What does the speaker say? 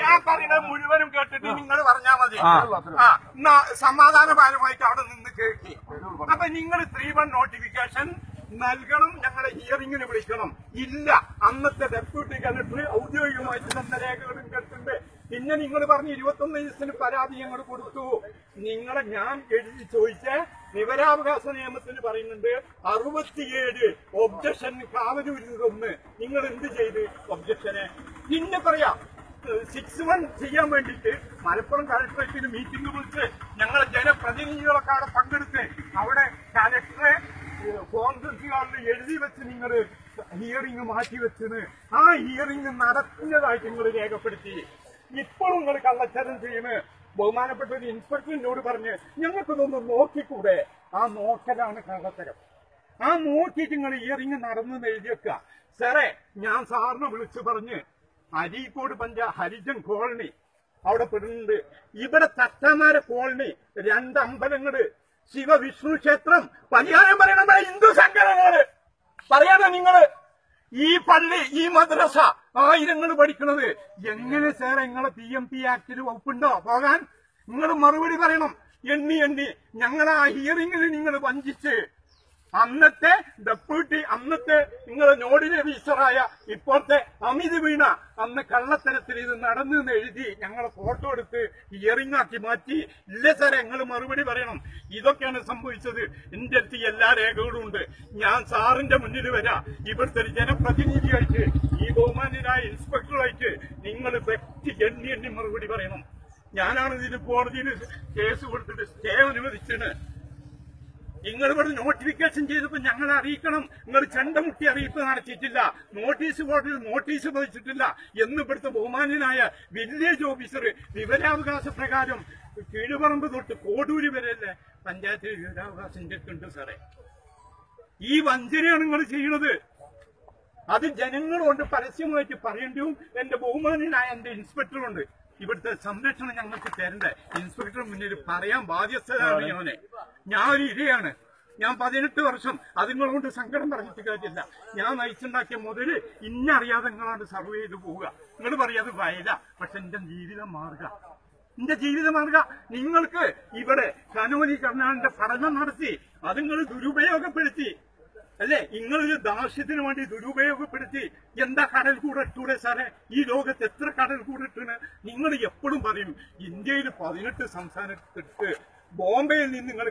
ഞാൻ പറയുന്നത് മുഴുവനും കേട്ടിട്ട് നിങ്ങൾ പറഞ്ഞാ മതി. എന്നാ സമാധാനപരമായിട്ട് അവിടെ നിന്ന് കേൾക്കി. അപ്പൊ നിങ്ങൾ ത്രീ വൺ നോട്ടിഫിക്കേഷൻ നൽകണം ഞങ്ങളെ ഹിയറിംഗിന് വിളിക്കണം. ഇല്ല. അന്നത്തെ ഡെപ്യൂട്ടി കലക്ടർ ഔദ്യോഗികമായിട്ട് തന്ന രേഖകളും കേട്ടിട്ടുണ്ട്. പിന്നെ നിങ്ങൾ പറഞ്ഞ് ഇരുപത്തൊന്ന് ദിവസത്തിന് പരാതി ഞങ്ങൾ കൊടുത്തു. നിങ്ങളെ ഞാൻ എഴുതി ചോദിച്ച വിവരാവകാശ നിയമത്തിൽ പറയുന്നുണ്ട് അറുപത്തിയേഴ് ഒബ്ജക്ഷൻ കാവലൂരിൽ ഒന്ന് നിങ്ങൾ എന്ത് ചെയ്ത്? ഒബ്ജക്ഷനെ പിന്നെ പറയാം സിക്സ് വൺ ചെയ്യാൻ വേണ്ടിട്ട് മലപ്പുറം കളക്ടറേറ്റിന് മീറ്റിംഗ് വിളിച്ച് ഞങ്ങളെ ജനപ്രതിനിധികളൊക്കെ അവിടെ പങ്കെടുത്ത് അവിടെ കലക്ടറെ കോൺഗ്രസുകാരിൽ എഴുതി വെച്ച് നിങ്ങൾ ഹിയറിംഗ് മാറ്റി വെച്ചത്. ആ ഹിയറിംഗ് നടത്തുന്നതായിട്ട് നിങ്ങൾ രേഖപ്പെടുത്തി. ഇപ്പോഴും നിങ്ങൾ കള്ളച്ചരം ചെയ്യുന്നത് ബഹുമാനപ്പെട്ട ഒരു ഇൻസ്പെക്ടറിനോട് പറഞ്ഞ് ഞങ്ങൾക്കിതൊന്ന് നോക്കിക്കൂടെ? ആ നോക്കലാണ് കള്ളത്തരം. ആ നോക്കിയിട്ട് നിങ്ങൾ ഇയറിംഗ് നടന്നു എഴുതി വെക്കുക. സാറേ ഞാൻ സാറിനെ വിളിച്ചു പറഞ്ഞ് അരീക്കോട് പഞ്ച ഹരിജൻ കോളനി. അവിടെ പെടുന്നുണ്ട്. ഇവിടെ തത്തമാര കോളനി. രണ്ട് അമ്പലങ്ങൾ. ശിവ വിഷ്ണു ക്ഷേത്രം. പരിഹാരം പറയണ ഹിന്ദു സംഘടനകൾ പറയണോ നിങ്ങൾ? ഈ പള്ളി ഈ മദ്രസ ആയിരങ്ങൾ പഠിക്കണത്. എങ്ങനെ സാർ നിങ്ങളെ പി എം പി ആക്ടിൽ വകുപ്പുണ്ടോ? പോകാൻ. നിങ്ങൾ മറുപടി പറയണം. എണ്ണി എണ്ണി. ഞങ്ങളെ ആ ഹിയറിംഗിൽ നിങ്ങൾ വഞ്ചിച്ച്. അന്നത്തെ ഡെപ്യൂട്ടി അന്നത്തെ നിങ്ങൾ നോഡിലെ ടീച്ചറായ ഇപ്പോഴത്തെ അമിത് വീണ അന്ന് കള്ളത്തരത്തിൽ ഇത് നടന്നു എഴുതി ഞങ്ങളെ ഫോട്ടോ എടുത്ത് ഇയറിംഗ് ആക്കി മാറ്റി. ഇല്ല സാറേ ഞങ്ങൾ മറുപടി പറയണം. ഇതൊക്കെയാണ് സംഭവിച്ചത്. എന്റെ അടുത്ത് എല്ലാ രേഖകളും ഉണ്ട്. ഞാൻ സാറിന്റെ മുന്നിൽ വരാം. ഇവിടുത്തെ ഒരു ജനപ്രതിനിധിയായിട്ട് ഈ ബഹുമാനായ ഇൻസ്പെക്ടറായിട്ട് നിങ്ങൾ വ്യക്തി എണ്ണി എണ്ണി മറുപടി പറയണം. ഞാനാണ് ഇതിന് കോടതിയിൽ കേസ് കൊടുത്തിട്ട് സ്റ്റേ അനുവദിച്ചത്. നിങ്ങൾ ഇവിടെ നോട്ടിഫിക്കേഷൻ ചെയ്തപ്പോൾ ഞങ്ങളെ അറിയിക്കണം. നിങ്ങൾ ചെണ്ടമുട്ടി അറിയിപ്പ് നടത്തിയിട്ടില്ല നോട്ടീസ് ബോർഡിൽ നോട്ടീസ് പതിച്ചിട്ടില്ല എന്ന് ഇവിടുത്തെ ബഹുമാന്യനായ വില്ലേജ് ഓഫീസർ വിവരാവകാശ പ്രകാരം കീഴുപറമ്പ് തൊട്ട് കോടൂര് വരെയല്ലേ പഞ്ചായത്തിൽ വിവരാവകാശം ഉണ്ട് സാറേ. ഈ വഞ്ചനയാണ് നിങ്ങൾ ചെയ്യുന്നത് അത് ജനങ്ങളോട് പരസ്യമായിട്ട് പറയേണ്ടിയും എന്റെ ബഹുമാനനായ എന്റെ ഇൻസ്പെക്ടറുണ്ട് ഇവിടുത്തെ സംരക്ഷണം ഞങ്ങൾക്ക് തരണ്ടേ. ഇൻസ്പെക്ടർ മുന്നിൽ പറയാൻ ബാധ്യസ്ഥരാണ് ഞാൻ. ഞാൻ ഒരു ഇരയാണ്. ഞാൻ പതിനെട്ട് വർഷം അതുങ്ങളോട് സങ്കടം പറഞ്ഞിട്ട് കാര്യമില്ല ഞാൻ നയിച്ചുണ്ടാക്കിയ മുതൽ ഇന്നറിയാതെ നിങ്ങളാണ് സർവ് ചെയ്ത് പോവുക. നിങ്ങൾ പറയാതെ വയല പക്ഷെ എന്റെ ജീവിതം മാറുക എന്റെ ജീവിത മാർഗ. നിങ്ങൾക്ക് ഇവിടെ കനോലി കർണാടിന്റെ പഠനം നടത്തി അത് നിങ്ങൾ ദുരുപയോഗപ്പെടുത്തി. അല്ലെ? നിങ്ങളൊരു ദാർഷ്യത്തിന് വേണ്ടി ദുരുപയോഗപ്പെടുത്തി. എന്താ കടൽ കൂടെ ഇട്ടൂടെ സാറേ? ഈ ലോകത്ത് എത്ര കടൽ കൂടെ ഇട്ടാണ് നിങ്ങൾ എപ്പോഴും പറയും. ഇന്ത്യയിൽ പതിനെട്ട് സംസ്ഥാനത്തിട്ട് ബോംബെയിൽ നിന്ന് നിങ്ങൾ